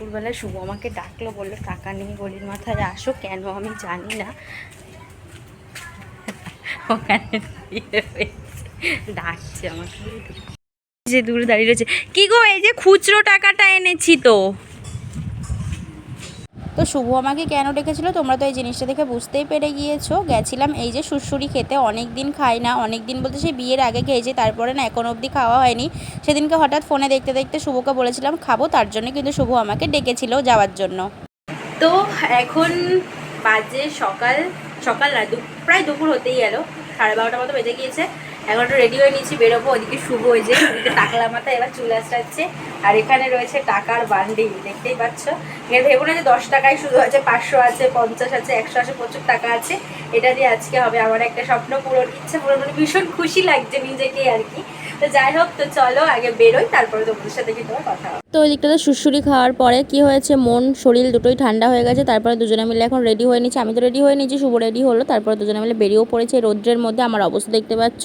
দুপুরবেলা শুভ আমাকে ডাকলো, বলল, টাকা নেই গলির মাথায়, আসো কেন? আমি জানি না। ওখানে ডাকছে আমাকে। যে দূরে দাঁড়িয়ে রয়েছে। কি গো, এই যে খুচরো টাকাটা এনেছি তো। তো শুভ আমাকে কেন ডেকেছিল? তোমরা তো এই জিনিসটা দেখে বুঝতেই পেরে গিয়েছো। গেছিলাম এই যে সুরসুরি খেতে। অনেক দিন খাই না। অনেক দিন বলতে সেই বিয়ের আগে খেয়েছি। তারপরে না এখন অবধি খাওয়া হয়নি। সেদিনকে হঠাৎ ফোনে দেখতে দেখতে শুভকে বলেছিলাম, খাব। তার জন্য কিন্তু শুভ আমাকে ডেকেছিল যাওয়ার জন্য। তো এখন বাজে সকাল সকাল না প্রায় দুপুর হতেই গেল। সাড়ে বারোটা মতো বেজে গিয়েছে। এখন একটু রেডি হয়ে নিচ্ছি বেরোবো, ওদিকে শুভ ওই যে, ওদিকে টাকলা মাথায় এবার চুল আসছে আর এখানে রয়েছে টাকার বান্ডিল, দেখতেই পাচ্ছ। এখানে ভেবো না যে দশ টাকায় শুধু আছে, পাঁচশো আছে, পঞ্চাশ আছে, একশো আছে, প্রচুর টাকা আছে। এটা দিয়ে আজকে হবে আমার একটা স্বপ্ন পূরণ, ইচ্ছে পূরণ মানে ভীষণ খুশি লাগছে নিজেকে আর কি। তো যাই হোক, তো চলো আগে বেরোই, তারপরে তোমাদের সাথে কিন্তু আমার কথা হবে। তো ওই দিকটাতে সুরসুরি খাওয়ার পরে কি হয়েছে? মন, শরীর দুটোই ঠান্ডা হয়ে গেছে, তারপরে দুজনে মিলে এখন রেডি হয়ে নিচ্ছি। আমি তো রেডি হয়ে নিচ্ছি, শুভ রেডি হলো, তারপরে দুজনে মিলে বেরিয়েও পড়েছে রৌদ্রের মধ্যে। আমার অবস্থা দেখতে পাচ্ছ,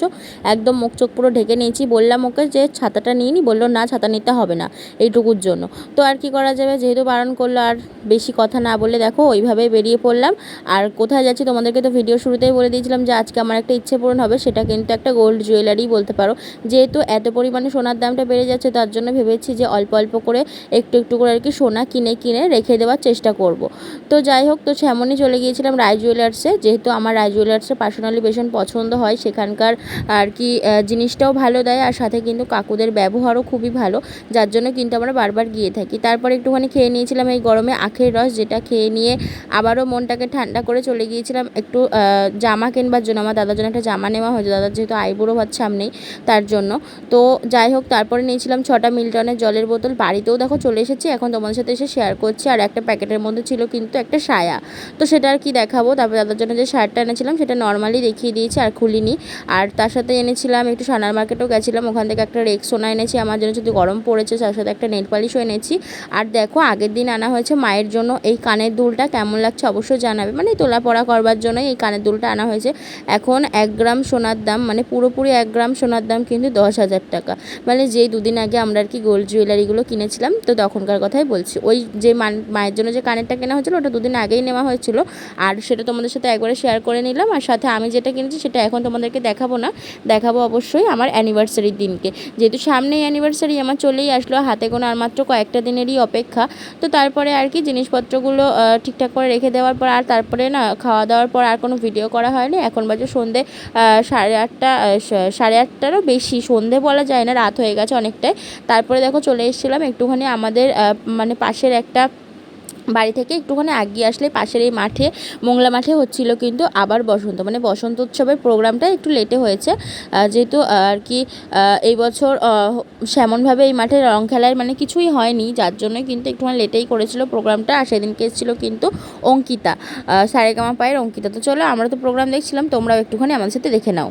একদম মুখ চোখ পুরো ঢেকে নিয়েছি। বললাম ওকে যে ছাতাটা নিয়ে নি, বলল না, ছাতা নিতে হবে না, এইটুকুর জন্য। তো আর কি করা যাবে? যেহেতু বারণ করল, আর বেশি কথা না বলে দেখো, ওইভাবেই বেরিয়ে পড়লাম। আর কোথায় যাচ্ছি তোমাদেরকে তো ভিডিও শুরুতেই বলে দিয়েছিলাম যে, আজকে আমার একটা ইচ্ছে পূরণ হবে, সেটা কিন্তু একটা গোল্ড জুয়েলারি বলতে পারো। যেহেতু এত পরিমাণে সোনার দামটা বেড়ে যাচ্ছে, তার জন্য ভেবেছি যে, অল্প অল্প করে একটু একটু করে আর কি সোনা কিনে কিনে রেখে দেওয়ার চেষ্টা করব। তো যাই হোক, তো সেমনই চলে গিয়েছিলাম রায় জুয়েলার্সে যেহেতু আমার রায় জুয়েলার্সে পার্সোনালি ভীষণ পছন্দ হয়, সেখানকার আর কি জিনিসটাও ভালো দেয় আর সাথে কিন্তু কাকুদের ব্যবহারও খুবই ভালো, যার জন্য কিন্তু আমরা বারবার গিয়ে থাকি। তারপর একটুখানি খেয়ে নিয়েছিলাম এই গরমে আখের রস, যেটা খেয়ে নিয়ে আবারও মনটাকে ঠান্ডা করে চলে গিয়েছিলাম একটু জামা কিনবার জন্য। আমার দাদার জন্য একটা জামা নেওয়া হয়েছে, দাদার যেহেতু আইবুড়ো ভাত সামনেই, তার জন্য। তো যাই হোক, তারপরে নিয়েছিলাম ছটা মিল্টনের জলের বোতল বাড়িতেও দেখো চলে এসেছি, এখন তোমাদের সাথে এসে শেয়ার করছি। আর একটা প্যাকেটের মধ্যে ছিল কিন্তু একটা সায়া। তো সেটা আর কি দেখাবো? তারপরে দাদার জন্য যে শার্টটা এনেছিলাম, সেটা নর্মালি দেখিয়ে দিয়েছি আর খুলিনি। আর তার সাথে এনেছিলাম, একটু সানার মার্কেটেও গেছিলাম, ওখান থেকে একটা রেক সোনা এনেছি, আমার জন্য যদি গরম পড়েছে, তার সাথে একটা নেল পালিশও এনেছি। আর দেখো, আগের দিন আনা হয়েছে মায়ের জন্য, এই কানের দুলটা কেমন লাগছে অবশ্যই জানাবে। মানে তোলা পড়া করবার জন্য এই কানের দুলটা আনা হয়েছে। এখন এক গ্রাম সোনার দাম মানে পুরোপুরি এক গ্রাম সোনার দাম কিন্তু দশ হাজার টাকা। মানে যেই দুদিন আগে আমরা আর কি গোল্ড জুয়েলারিগুলো কিনেছিলাম, তো তখনকার কথাই বলছি। ওই যে মায়ের জন্য যে কানেরটা কেনা হয়েছিল, ওটা দুদিন আগেই নেওয়া হয়েছিল। আর সেটা তোমাদের সাথে একবারে শেয়ার করে নিলাম। আর সাথে আমি যেটা কিনেছি, সেটা এখন তোমাদেরকে দেখাবো না। দেখাবো অবশ্যই আমার অ্যানিভার্সারির দিনকে। যেহেতু সামনেই অ্যানিভার্সারি আমার চলেই আসলো। হাতে কোনো আর মাত্র কয়েকটা দিনেরই অপেক্ষা। তো তারপরে আর কি, জিনিসপত্রগুলো ঠিকঠাক করে রেখে দেওয়ার পর, আর তারপরে না, খাওয়া দাওয়ার পর আর কোনো ভিডিও করা হয়নি। এখন বাজে সন্ধে সাড়ে আটটা সাড়ে আটটারও বেশি। সন্ধে বলা যায় না, রাত হয়ে গেছে অনেকটাই। তারপরে দেখো চলে এসেছিলাম একটুখানি আমাদের মানে পাশের একটা বাড়ি থেকে একটুখানি আগিয়ে আসলে পাশের এই মাঠে, মোংলা মাঠে হচ্ছিল কিন্তু আবার বসন্ত। মানে বসন্ত উৎসবের প্রোগ্রামটা একটু লেটে হয়েছে। যেহেতু আর কি এই বছর সেমনভাবে এই মাঠে রং খেলার মানে কিছুই হয়নি, যার জন্য কিন্তু একটুখানি লেটেই করেছিল প্রোগ্রামটা, আর সেদিনকে এসেছিল কিন্তু অঙ্কিতা সারেগামা পায়ের অঙ্কিতা। তো চলো আমরা তো প্রোগ্রাম দেখছিলাম, তোমরাও একটুখানি আমাদের সাথে দেখে নাও।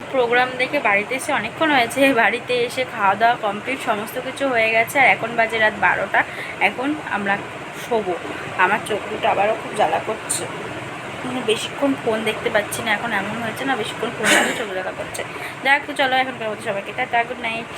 প্রোগ্রাম দেখে বাড়িতে এসে অনেকক্ষণ হয়েছে। বাড়িতে এসে খাওয়া দাওয়া কমপ্লিট সমস্ত কিছু হয়ে গেছে। আর এখন বাজে রাত বারোটা। এখন আমরা শোবো। আমার চোখ দুটো আবারও খুব জ্বালা করছে। বেশিক্ষণ ফোন দেখতে পাচ্ছি না। এখন এমন হয়েছে না, বেশিক্ষণ ফোন দেখে চোখ দেখা করছে। তো চলো এখন কেমন সবাইকে টাটা গুড নাইট